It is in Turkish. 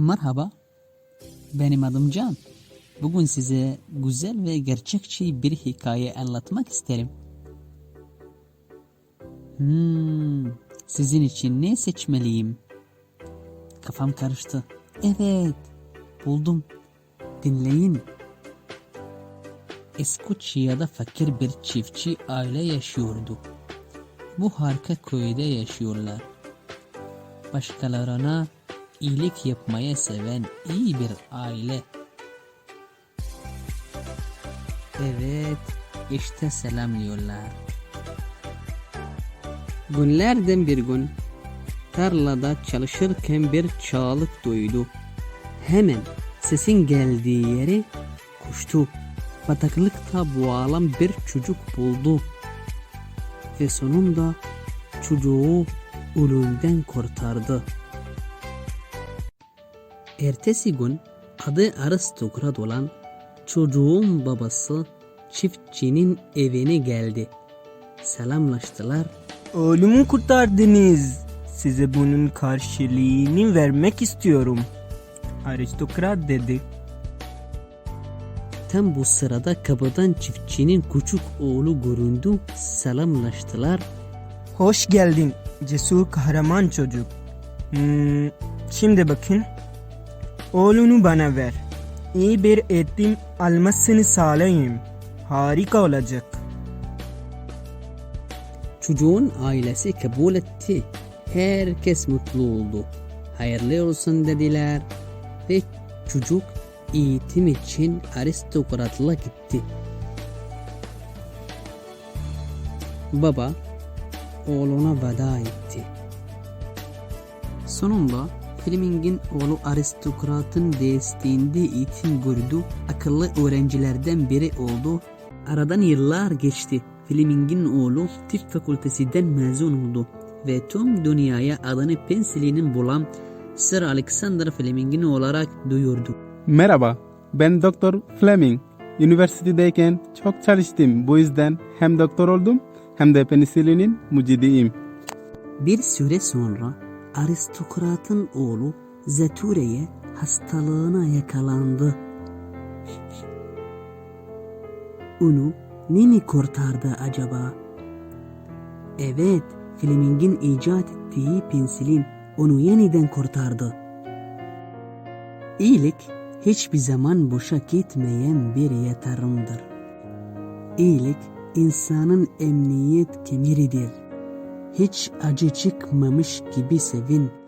Merhaba, benim adım Can. Bugün size güzel ve gerçekçi bir hikaye anlatmak isterim. Hmm, sizin için ne seçmeliyim? Kafam karıştı. Evet, buldum. Dinleyin. Eskuçya'da fakir bir çiftçi aile yaşıyordu. Bu harika köyde yaşıyorlar. Başkalarına iyilik yapmaya seven iyi bir aile. Evet, işte selamlıyorlar. Günlerden bir gün tarlada çalışırken bir çığlık duydu. Hemen sesin geldiği yere koştu. Bataklıkta boğalan bir çocuk buldu. Ve sonunda çocuğu ölümden kurtardı. Ertesi gün adı aristokrat olan çocuğun babası çiftçinin evine geldi. Selamlaştılar. Oğlumu kurtardınız. Size bunun karşılığını vermek istiyorum. Aristokrat dedi. Tam bu sırada kapıdan çiftçinin küçük oğlu göründü. Selamlaştılar. Hoş geldin cesur kahraman çocuk. Hmm, şimdi bakın. Oğlunu bana ver. İyi bir eğitim almasını sağlayayım. Harika olacak. Çocuğun ailesi kabul etti. Herkes mutlu oldu. Hayırlı olsun dediler ve çocuk eğitim için aristokratla gitti. Baba oğluna veda etti. Sonunda Fleming'in oğlu aristokratın desteğinde eğitim gördü. Akıllı öğrencilerden biri oldu. Aradan yıllar geçti. Fleming'in oğlu tıp fakültesinden mezun oldu ve tüm dünyaya adını pensilinin bulan Sir Alexander Fleming'in olarak duyurdu. Merhaba, ben Doktor Fleming. Üniversitedeyken çok çalıştım. Bu yüzden hem doktor oldum hem de penisilinin mucidiyim. Bir süre sonra aristokratın oğlu Zeture'ye hastalığına yakalandı. Onu ne mi kurtardı acaba? Evet, Fleming'in icat ettiği pensilin onu yeniden kurtardı. İyilik hiçbir zaman boşa gitmeyen bir yatırımdır. İyilik insanın emniyet kemeridir. Hiç acı çıkmamış gibi sevin.